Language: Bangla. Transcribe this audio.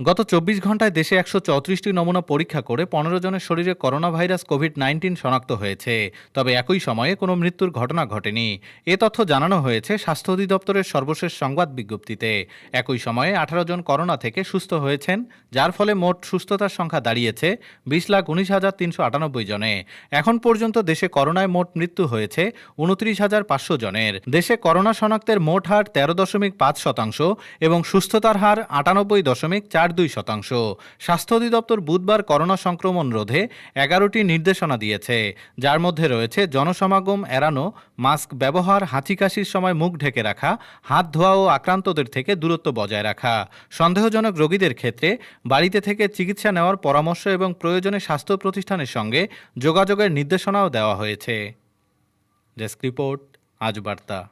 গত চব্বিশ ঘন্টায় দেশে একশো চৌত্রিশটি নমুনা পরীক্ষা করে পনেরো জনের শরীরে করোনা ভাইরাস কোভিড নাইন্টিন শনাক্ত হয়েছে। তবে একই সময়ে কোনো মৃত্যুর ঘটনা ঘটেনি। এ তথ্য জানানো হয়েছে স্বাস্থ্য অধিদপ্তরের সর্বশেষ সংবাদ বিজ্ঞপ্তিতে। একই সময়ে আঠারো জন করোনা থেকে সুস্থ হয়েছেন, যার ফলে মোট সুস্থতার সংখ্যা দাঁড়িয়েছে বিশ লাখ উনিশ হাজার তিনশো আটানব্বই জনে। এখন পর্যন্ত দেশে করোনায় মোট মৃত্যু হয়েছে উনত্রিশ হাজার পাঁচশো জনের। দেশে করোনা শনাক্তের মোট হার তেরো দশমিক পাঁচ শতাংশ এবং সুস্থতার হার আটানব্বই দশমিক চার দুই শতাংশ। স্বাস্থ্য অধিদপ্তর বুধবার করোনা সংক্রমণ রোধে এগারোটি নির্দেশনা দিয়েছে। যার মধ্যে রয়েছে জনসমাগম এড়ানো, মাস্ক ব্যবহার হাঁচি কাশির সময় মুখ ঢেকে রাখা, হাত ধোয়া ও আক্রান্তদের থেকে দূরত্ব বজায় রাখা। সন্দেহজনক রোগীদের ক্ষেত্রে বাড়িতে থেকে চিকিৎসা নেওয়ার পরামর্শ এবং প্রয়োজনে স্বাস্থ্য প্রতিষ্ঠানের সঙ্গে যোগাযোগের নির্দেশনাও দেওয়া হয়েছে। ডেস্ক রিপোর্ট, আজ বার্তা।